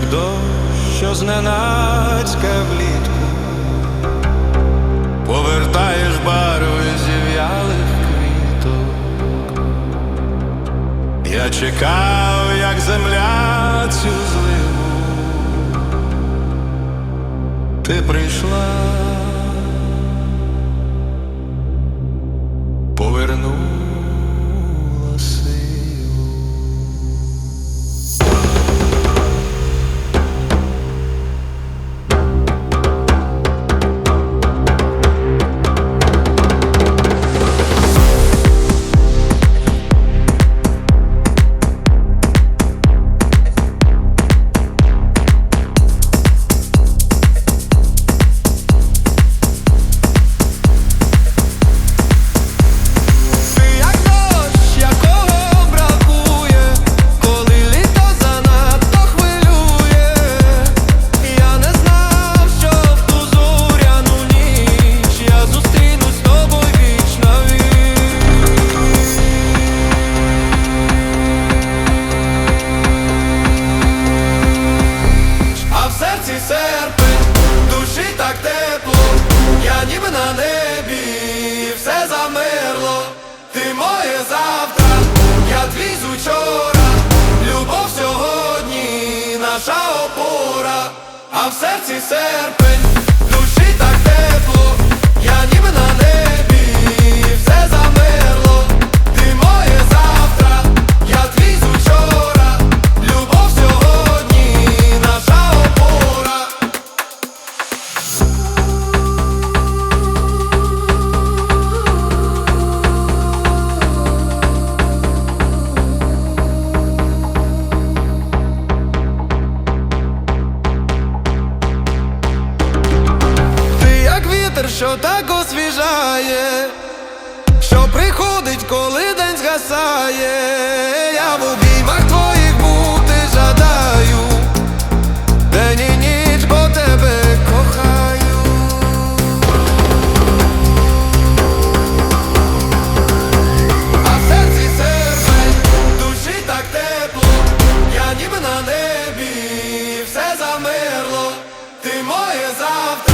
як дощ, що зненацька влітку, повертаєш барви зів'ялих квіток. Я чекав, як земля цю зливу, ти прийшла. ти завтра, я твій з учора, любов сьогодні, наша опора, а в серці серпень, душі так тепло, я ніби на небі. вітер, що так освіжає, що приходить, коли день згасає, я в обіймах твоїх бути жадаю, день і ніч бо тебе кохаю. А в серці серце, душі так тепло, я ніби на небі, все замерло, ти моє завтра.